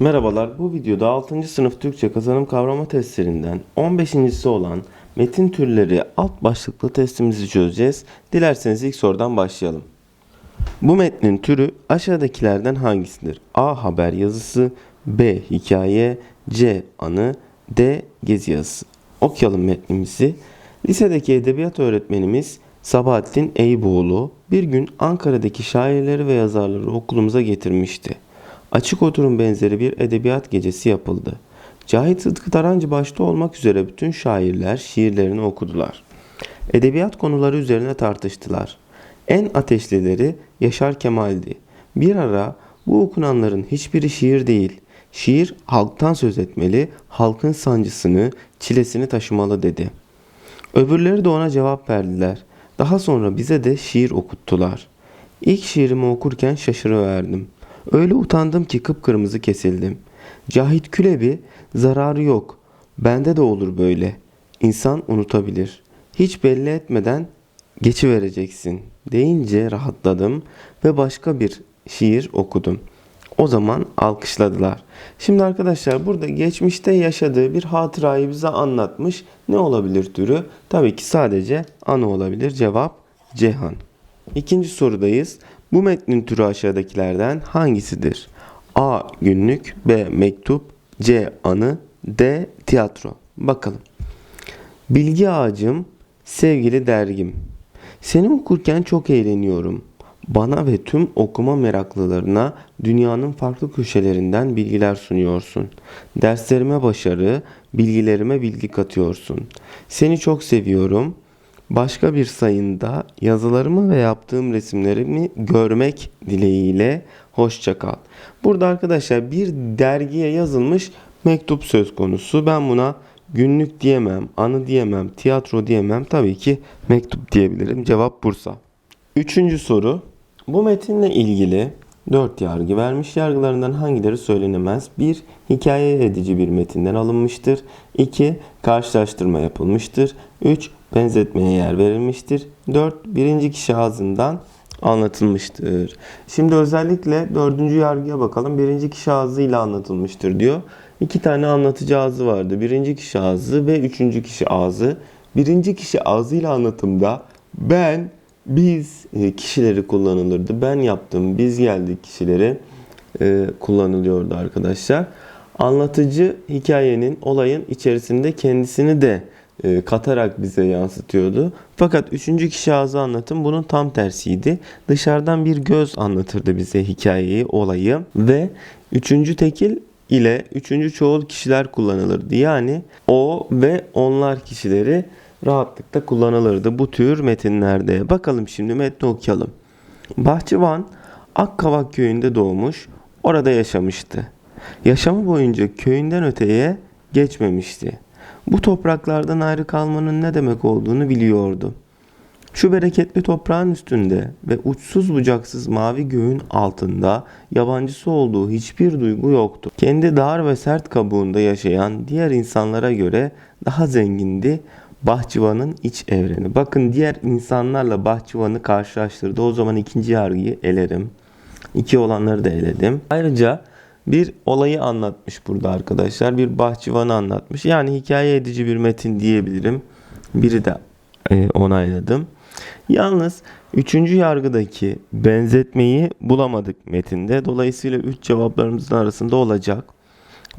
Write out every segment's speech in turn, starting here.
Merhabalar, bu videoda 6. sınıf Türkçe kazanım kavrama testlerinden 15.si olan metin türleri alt başlıklı testimizi çözeceğiz. Dilerseniz ilk sorudan başlayalım. Bu metnin türü aşağıdakilerden hangisidir? A. Haber yazısı B. Hikaye C. Anı D. Gezi yazısı. Okuyalım metnimizi. Lisedeki edebiyat öğretmenimiz Sabahattin Eyüboğlu bir gün Ankara'daki şairleri ve yazarları okulumuza getirmişti. Açık oturum benzeri bir edebiyat gecesi yapıldı. Cahit Sıtkı Tarancı başta olmak üzere bütün şairler şiirlerini okudular. Edebiyat konuları üzerine tartıştılar. En ateşlileri Yaşar Kemal'di. Bir ara bu okunanların hiçbiri şiir değil, şiir halktan söz etmeli, halkın sancısını, çilesini taşımalı dedi. Öbürleri de ona cevap verdiler. Daha sonra bize de şiir okuttular. İlk şiirimi okurken şaşırıverdim. Öyle utandım ki kıpkırmızı kesildim. Cahit Külebi zararı yok. Bende de olur böyle. İnsan unutabilir. Hiç belli etmeden geçivereceksin deyince rahatladım ve başka bir şiir okudum. O zaman alkışladılar. Şimdi arkadaşlar burada geçmişte yaşadığı bir hatırayı bize anlatmış. Ne olabilir türü? Tabii ki sadece anı olabilir. Cevap Cehan. İkinci sorudayız. Bu metnin türü aşağıdakilerden hangisidir? A. Günlük B. Mektup C. Anı D. Tiyatro. Bakalım. Bilgi ağacım, sevgili dergim. Seni okurken çok eğleniyorum. Bana ve tüm okuma meraklılarına dünyanın farklı köşelerinden bilgiler sunuyorsun. Derslerime başarı, bilgilerime bilgi katıyorsun. Seni çok seviyorum. Başka bir sayında yazılarımı ve yaptığım resimlerimi görmek dileğiyle hoşça kal. Burada arkadaşlar bir dergiye yazılmış mektup söz konusu. Ben buna günlük diyemem, anı diyemem, tiyatro diyemem. Tabii ki mektup diyebilirim. Cevap Bursa. Üçüncü soru. Bu metinle ilgili dört yargı vermiş yargılarından hangileri söylenemez? 1. Hikaye edici bir metinden alınmıştır. 2. Karşılaştırma yapılmıştır. 3. Benzetmeye yer verilmiştir. 4. Birinci kişi ağzından anlatılmıştır. Şimdi özellikle dördüncü yargıya bakalım. Birinci kişi ağzıyla anlatılmıştır diyor. İki tane anlatıcı ağzı vardı. Birinci kişi ağzı ve üçüncü kişi ağzı. Birinci kişi ağzıyla anlatımda ben, biz e, kişileri kullanılırdı. Ben yaptım, biz geldik kişileri e, kullanılıyordu arkadaşlar. Anlatıcı hikayenin, olayın içerisinde kendisini de e, katarak bize yansıtıyordu. Fakat üçüncü kişi ağzı anlatım bunun tam tersiydi. Dışarıdan bir göz anlatırdı bize hikayeyi, olayı ve üçüncü tekil ile üçüncü çoğul kişiler kullanılırdı. Yani o ve onlar kişileri rahatlıkla kullanılırdı bu tür metinlerde. Bakalım şimdi metni okuyalım. Bahçıvan Akkavak köyünde doğmuş, orada yaşamıştı. Yaşamı boyunca köyünden öteye geçmemişti. Bu topraklardan ayrı kalmanın ne demek olduğunu biliyordu. Şu bereketli toprağın üstünde ve uçsuz bucaksız mavi göğün altında yabancısı olduğu hiçbir duygu yoktu. Kendi dar ve sert kabuğunda yaşayan diğer insanlara göre daha zengindi Bahçıvan'ın iç evreni. Bakın diğer insanlarla Bahçıvan'ı karşılaştırdı. O zaman ikinci yargıyı elerim. İki olanları da eledim. Ayrıca bir olayı anlatmış burada arkadaşlar. Bir bahçıvanı anlatmış. Yani hikaye edici bir metin diyebilirim. Biri de e, onayladım. Yalnız üçüncü yargıdaki benzetmeyi bulamadık metinde. Dolayısıyla üç cevaplarımızın arasında olacak.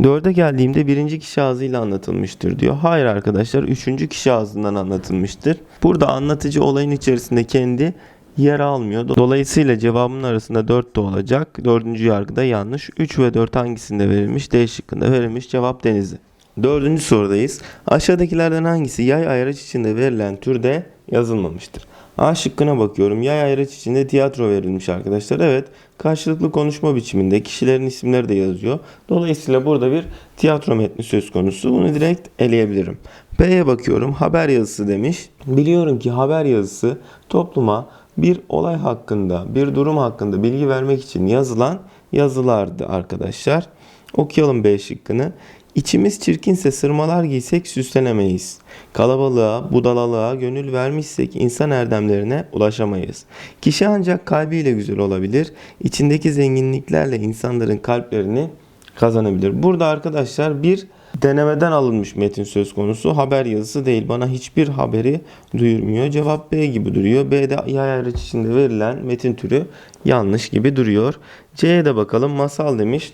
Dörde geldiğimde birinci kişi ağzıyla anlatılmıştır diyor. Hayır arkadaşlar üçüncü kişi ağzından anlatılmıştır. Burada anlatıcı olayın içerisinde kendi yer almıyor. Dolayısıyla cevabın arasında 4 de olacak. Dördüncü yargıda yanlış. 3 ve 4 hangisinde verilmiş? D şıkkında verilmiş. Cevap Denizli. Dördüncü sorudayız. Aşağıdakilerden hangisi yay ayraç içinde verilen türde yazılmamıştır? A şıkkına bakıyorum. Yay ayraç içinde tiyatro verilmiş arkadaşlar. Evet karşılıklı konuşma biçiminde kişilerin isimleri de yazıyor. Dolayısıyla burada bir tiyatro metni söz konusu. Bunu direkt eleyebilirim. B'ye bakıyorum. Haber yazısı demiş. Biliyorum ki haber yazısı topluma bir olay hakkında, bir durum hakkında bilgi vermek için yazılan yazılardı arkadaşlar. Okuyalım B şıkkını. İçimiz çirkinse sırmalar giysek süslenemeyiz. Kalabalığa, budalalığa gönül vermişsek insan erdemlerine ulaşamayız. Kişi ancak kalbiyle güzel olabilir. İçindeki zenginliklerle insanların kalplerini kazanabilir. Burada arkadaşlar bir denemeden alınmış metin söz konusu. Haber yazısı değil. Bana hiçbir haberi duyurmuyor. Cevap B gibi duruyor. B'de yay araç içinde verilen metin türü yanlış gibi duruyor. C'ye de bakalım. Masal demiş.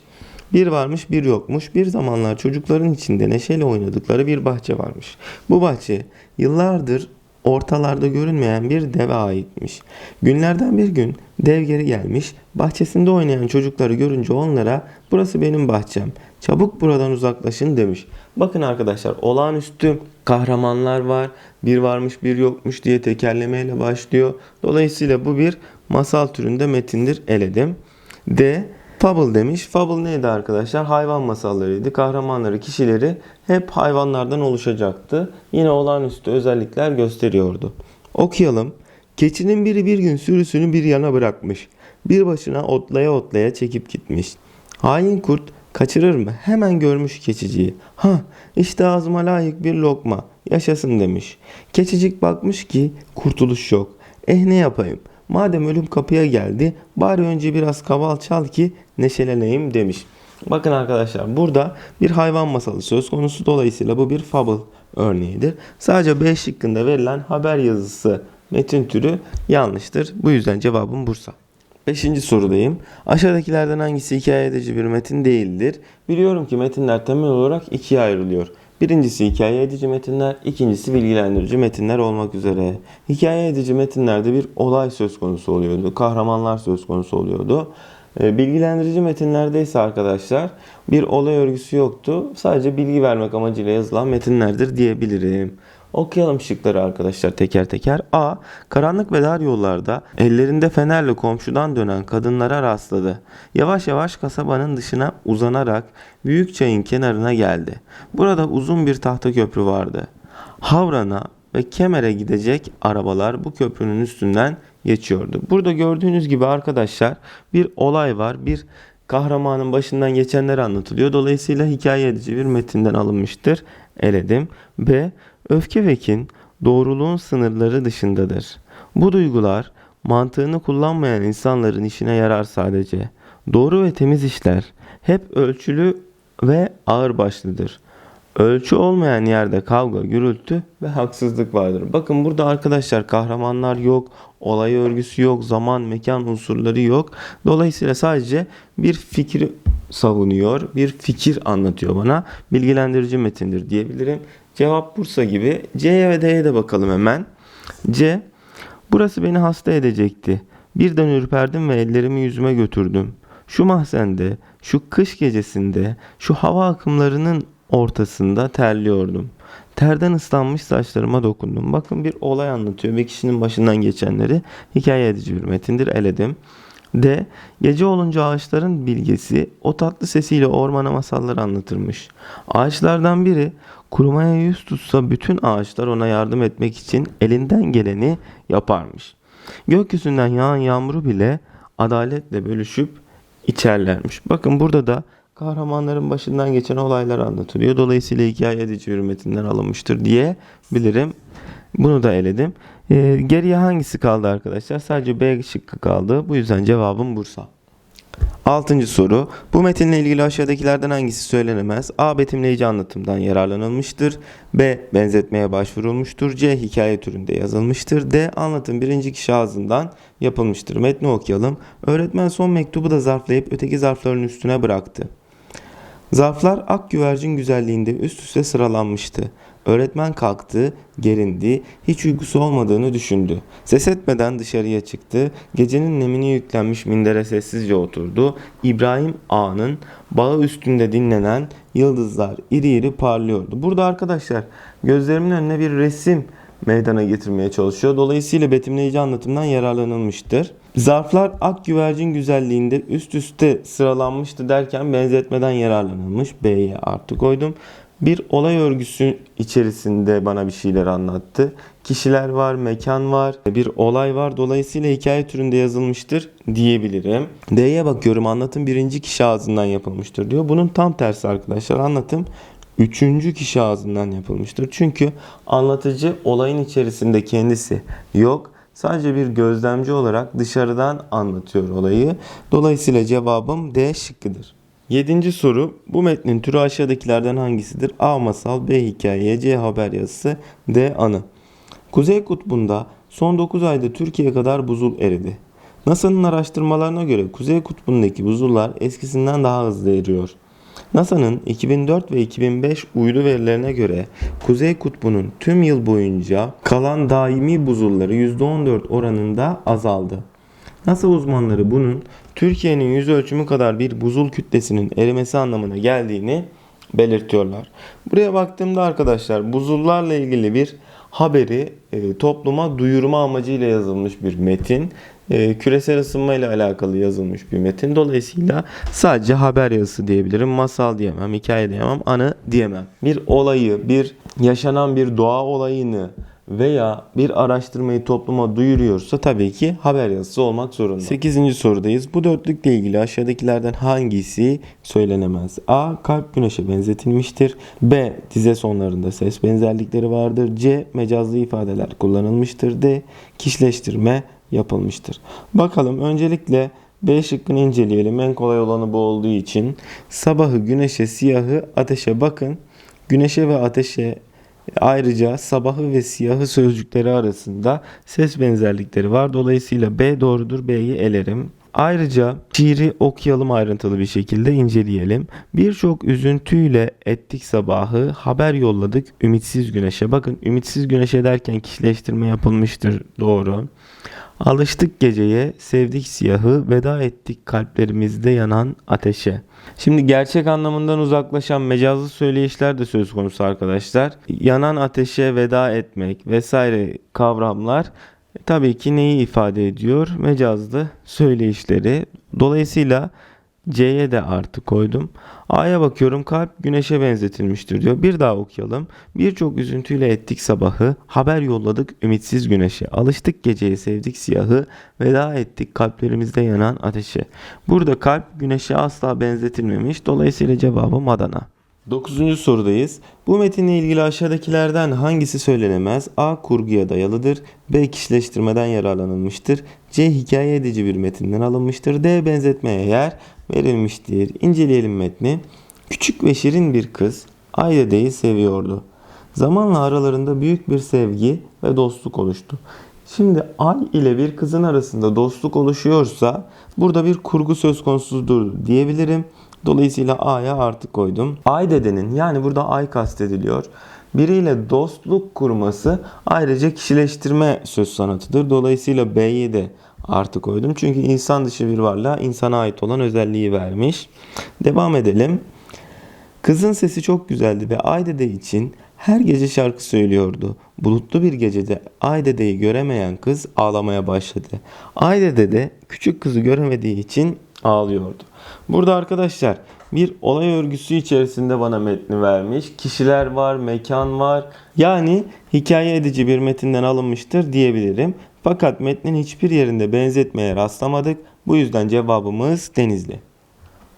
Bir varmış bir yokmuş. Bir zamanlar çocukların içinde neşeyle oynadıkları bir bahçe varmış. Bu bahçe yıllardır ortalarda görünmeyen bir deve aitmiş. Günlerden bir gün dev geri gelmiş. Bahçesinde oynayan çocukları görünce onlara burası benim bahçem. Çabuk buradan uzaklaşın demiş. Bakın arkadaşlar olağanüstü kahramanlar var. Bir varmış bir yokmuş diye tekerlemeyle başlıyor. Dolayısıyla bu bir masal türünde metindir eledim. D. Fable demiş. Fable neydi arkadaşlar? Hayvan masallarıydı. Kahramanları, kişileri hep hayvanlardan oluşacaktı. Yine olağanüstü özellikler gösteriyordu. Okuyalım. Keçinin biri bir gün sürüsünü bir yana bırakmış. Bir başına otlaya otlaya çekip gitmiş. Hain kurt kaçırır mı? Hemen görmüş keçiciyi. Ha işte ağzıma layık bir lokma. Yaşasın demiş. Keçicik bakmış ki kurtuluş yok. Eh ne yapayım? Madem ölüm kapıya geldi bari önce biraz kaval çal ki neşeleneyim demiş. Bakın arkadaşlar burada bir hayvan masalı söz konusu dolayısıyla bu bir fable örneğidir. Sadece B şıkkında verilen haber yazısı metin türü yanlıştır. Bu yüzden cevabım Bursa. Beşinci sorudayım. Aşağıdakilerden hangisi hikaye edici bir metin değildir? Biliyorum ki metinler temel olarak ikiye ayrılıyor. Birincisi hikaye edici metinler, ikincisi bilgilendirici metinler olmak üzere. Hikaye edici metinlerde bir olay söz konusu oluyordu, kahramanlar söz konusu oluyordu. E, Bilgilendirici metinlerde ise arkadaşlar bir olay örgüsü yoktu. Sadece bilgi vermek amacıyla yazılan metinlerdir diyebilirim. Okuyalım şıkları arkadaşlar teker teker. A. Karanlık ve dar yollarda ellerinde fenerle komşudan dönen kadınlara rastladı. Yavaş yavaş kasabanın dışına uzanarak büyük çayın kenarına geldi. Burada uzun bir tahta köprü vardı. Havran'a ve Kemer'e gidecek arabalar bu köprünün üstünden geçiyordu. Burada gördüğünüz gibi arkadaşlar bir olay var. Bir kahramanın başından geçenler anlatılıyor. Dolayısıyla hikaye edici bir metinden alınmıştır. Eledim. B. Öfke ve kin doğruluğun sınırları dışındadır. Bu duygular mantığını kullanmayan insanların işine yarar sadece. Doğru ve temiz işler hep ölçülü ve ağırbaşlıdır. Ölçü olmayan yerde kavga, gürültü ve haksızlık vardır. Bakın burada arkadaşlar kahramanlar yok, olay örgüsü yok, zaman, mekan unsurları yok. Dolayısıyla sadece bir fikri savunuyor, bir fikir anlatıyor bana. Bilgilendirici metindir diyebilirim. Cevap Bursa gibi. C'ye ve D'ye de bakalım hemen. C. Burası beni hasta edecekti. Birden ürperdim ve ellerimi yüzüme götürdüm. Şu mahzende, şu kış gecesinde, şu hava akımlarının ortasında terliyordum. Terden ıslanmış saçlarıma dokundum. Bakın bir olay anlatıyor ve kişinin başından geçenleri hikaye edici bir metindir eledim. D. Gece olunca ağaçların bilgesi o tatlı sesiyle ormana masallar anlatırmış. Ağaçlardan biri kurumaya yüz tutsa bütün ağaçlar ona yardım etmek için elinden geleni yaparmış. Gökyüzünden yağan yağmuru bile adaletle bölüşüp içerlermiş. Bakın burada da kahramanların başından geçen olaylar anlatılıyor. Dolayısıyla hikaye edici bir metinden alınmıştır diye bilirim. Bunu da eledim. Ee, geriye hangisi kaldı arkadaşlar? Sadece B şıkkı kaldı. Bu yüzden cevabım Bursa. Altıncı soru. Bu metinle ilgili aşağıdakilerden hangisi söylenemez? A. Betimleyici anlatımdan yararlanılmıştır. B. Benzetmeye başvurulmuştur. C. Hikaye türünde yazılmıştır. D. Anlatım birinci kişi ağzından yapılmıştır. Metni okuyalım. Öğretmen son mektubu da zarflayıp öteki zarfların üstüne bıraktı. Zarflar ak güvercin güzelliğinde üst üste sıralanmıştı. Öğretmen kalktı, gerindi, hiç uykusu olmadığını düşündü. Ses etmeden dışarıya çıktı, gecenin nemini yüklenmiş mindere sessizce oturdu. İbrahim Ağa'nın bağı üstünde dinlenen yıldızlar iri iri parlıyordu. Burada arkadaşlar gözlerimin önüne bir resim meydana getirmeye çalışıyor. Dolayısıyla betimleyici anlatımdan yararlanılmıştır. Zarflar ak güvercin güzelliğinde üst üste sıralanmıştı derken benzetmeden yararlanılmış. B'ye artı koydum. Bir olay örgüsü içerisinde bana bir şeyler anlattı. Kişiler var, mekan var, bir olay var. Dolayısıyla hikaye türünde yazılmıştır diyebilirim. D'ye bakıyorum anlatım birinci kişi ağzından yapılmıştır diyor. Bunun tam tersi arkadaşlar anlatım üçüncü kişi ağzından yapılmıştır. Çünkü anlatıcı olayın içerisinde kendisi yok. Sadece bir gözlemci olarak dışarıdan anlatıyor olayı. Dolayısıyla cevabım D şıkkıdır. Yedinci soru. Bu metnin türü aşağıdakilerden hangisidir? A. Masal B. Hikaye C. Haber yazısı D. Anı Kuzey Kutbu'nda son 9 ayda Türkiye kadar buzul eridi. NASA'nın araştırmalarına göre Kuzey Kutbu'ndaki buzullar eskisinden daha hızlı eriyor. NASA'nın 2004 ve 2005 uydu verilerine göre Kuzey Kutbu'nun tüm yıl boyunca kalan daimi buzulları %14 oranında azaldı. NASA uzmanları bunun Türkiye'nin yüz ölçümü kadar bir buzul kütlesinin erimesi anlamına geldiğini belirtiyorlar. Buraya baktığımda arkadaşlar buzullarla ilgili bir haberi e, topluma duyurma amacıyla yazılmış bir metin. E, küresel ısınma ile alakalı yazılmış bir metin. Dolayısıyla sadece haber yazısı diyebilirim. Masal diyemem, hikaye diyemem, anı diyemem. Bir olayı, bir yaşanan bir doğa olayını veya bir araştırmayı topluma duyuruyorsa tabii ki haber yazısı olmak zorunda. 8. sorudayız. Bu dörtlükle ilgili aşağıdakilerden hangisi söylenemez? A. Kalp güneşe benzetilmiştir. B. Dize sonlarında ses benzerlikleri vardır. C. Mecazlı ifadeler kullanılmıştır. D. Kişileştirme yapılmıştır. Bakalım öncelikle B şıkkını inceleyelim. En kolay olanı bu olduğu için. Sabahı, güneşe, siyahı, ateşe bakın. Güneşe ve ateşe Ayrıca sabahı ve siyahı sözcükleri arasında ses benzerlikleri var. Dolayısıyla B doğrudur. B'yi elerim. Ayrıca şiiri okuyalım ayrıntılı bir şekilde inceleyelim. Birçok üzüntüyle ettik sabahı, haber yolladık ümitsiz güneşe. Bakın ümitsiz güneşe derken kişileştirme yapılmıştır. Doğru. Alıştık geceye, sevdik siyahı, veda ettik kalplerimizde yanan ateşe. Şimdi gerçek anlamından uzaklaşan mecazlı söyleyişler de söz konusu arkadaşlar. Yanan ateşe veda etmek vesaire kavramlar e, tabii ki neyi ifade ediyor? Mecazlı söyleyişleri. Dolayısıyla C'ye de artı koydum. A'ya bakıyorum kalp güneşe benzetilmiştir diyor. Bir daha okuyalım. Birçok üzüntüyle ettik sabahı. Haber yolladık ümitsiz güneşe. Alıştık geceye sevdik siyahı. Veda ettik kalplerimizde yanan ateşe. Burada kalp güneşe asla benzetilmemiş. Dolayısıyla cevabım Adana. 9. sorudayız. Bu metinle ilgili aşağıdakilerden hangisi söylenemez? A. Kurguya dayalıdır. B. Kişileştirmeden yararlanılmıştır. C. Hikaye edici bir metinden alınmıştır. D. Benzetmeye yer verilmiştir. İnceleyelim metni. Küçük ve şirin bir kız Aydede'yi seviyordu. Zamanla aralarında büyük bir sevgi ve dostluk oluştu. Şimdi Ay ile bir kızın arasında dostluk oluşuyorsa burada bir kurgu söz konusudur diyebilirim. Dolayısıyla A'ya artı koydum. Ay dedenin yani burada Ay kastediliyor. Biriyle dostluk kurması ayrıca kişileştirme söz sanatıdır. Dolayısıyla B'yi de artı koydum. Çünkü insan dışı bir varlığa insana ait olan özelliği vermiş. Devam edelim. Kızın sesi çok güzeldi ve Aydede için her gece şarkı söylüyordu. Bulutlu bir gecede Aydede'yi göremeyen kız ağlamaya başladı. Aydede de küçük kızı göremediği için ağlıyordu. Burada arkadaşlar bir olay örgüsü içerisinde bana metni vermiş. Kişiler var, mekan var. Yani hikaye edici bir metinden alınmıştır diyebilirim. Fakat metnin hiçbir yerinde benzetmeye rastlamadık. Bu yüzden cevabımız Denizli.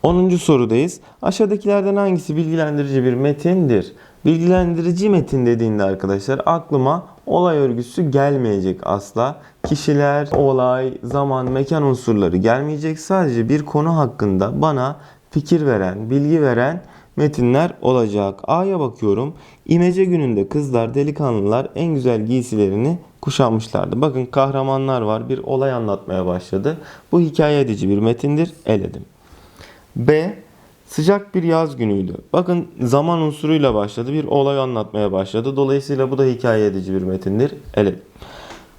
10. sorudayız. Aşağıdakilerden hangisi bilgilendirici bir metindir? Bilgilendirici metin dediğinde arkadaşlar aklıma olay örgüsü gelmeyecek asla. Kişiler, olay, zaman, mekan unsurları gelmeyecek. Sadece bir konu hakkında bana fikir veren, bilgi veren metinler olacak. A'ya bakıyorum. İmece gününde kızlar, delikanlılar en güzel giysilerini kuşanmışlardı. Bakın kahramanlar var. Bir olay anlatmaya başladı. Bu hikaye edici bir metindir. Eledim. B. Sıcak bir yaz günüydü. Bakın zaman unsuruyla başladı. Bir olay anlatmaya başladı. Dolayısıyla bu da hikaye edici bir metindir. Eledim.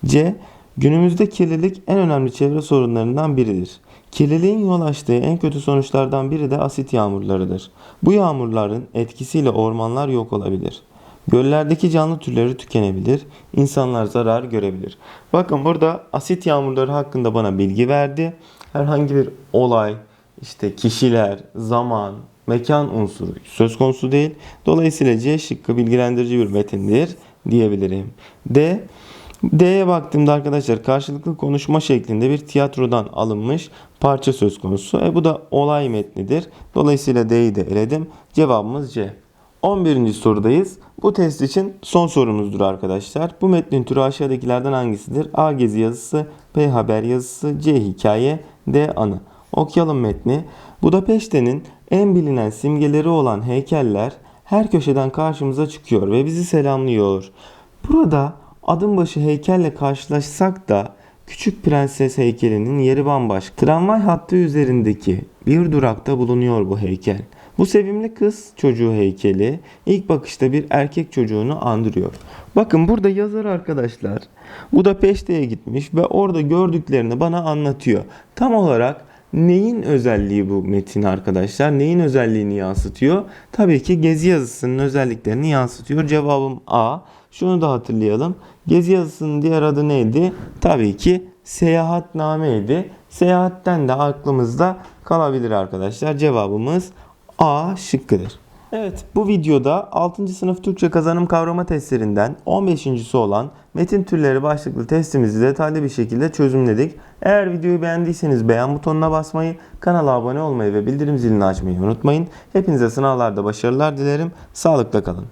C. Günümüzde kirlilik en önemli çevre sorunlarından biridir. Kirliliğin yol açtığı en kötü sonuçlardan biri de asit yağmurlarıdır. Bu yağmurların etkisiyle ormanlar yok olabilir. Göllerdeki canlı türleri tükenebilir, insanlar zarar görebilir. Bakın burada asit yağmurları hakkında bana bilgi verdi. Herhangi bir olay, işte kişiler, zaman, mekan unsuru söz konusu değil. Dolayısıyla C şıkkı bilgilendirici bir metindir diyebilirim. D D'ye baktığımda arkadaşlar karşılıklı konuşma şeklinde bir tiyatrodan alınmış parça söz konusu. E bu da olay metnidir. Dolayısıyla D'yi de eledim. Cevabımız C. 11. sorudayız. Bu test için son sorumuzdur arkadaşlar. Bu metnin türü aşağıdakilerden hangisidir? A gezi yazısı, B haber yazısı, C hikaye, D anı. Okuyalım metni. Budapeşte'nin en bilinen simgeleri olan heykeller her köşeden karşımıza çıkıyor ve bizi selamlıyor. Burada adım başı heykelle karşılaşsak da Küçük Prenses heykelinin yeri bambaşka. Tramvay hattı üzerindeki bir durakta bulunuyor bu heykel. Bu sevimli kız çocuğu heykeli ilk bakışta bir erkek çocuğunu andırıyor. Bakın burada yazar arkadaşlar Budapeşte'ye gitmiş ve orada gördüklerini bana anlatıyor. Tam olarak neyin özelliği bu metin arkadaşlar? Neyin özelliğini yansıtıyor? Tabii ki gezi yazısının özelliklerini yansıtıyor. Cevabım A. Şunu da hatırlayalım. Gezi yazısının diğer adı neydi? Tabii ki seyahatnameydi. Seyahatten de aklımızda kalabilir arkadaşlar. Cevabımız A şıkkıdır. Evet bu videoda 6. sınıf Türkçe kazanım kavrama testlerinden 15.si olan metin türleri başlıklı testimizi detaylı bir şekilde çözümledik. Eğer videoyu beğendiyseniz beğen butonuna basmayı, kanala abone olmayı ve bildirim zilini açmayı unutmayın. Hepinize sınavlarda başarılar dilerim. Sağlıkla kalın.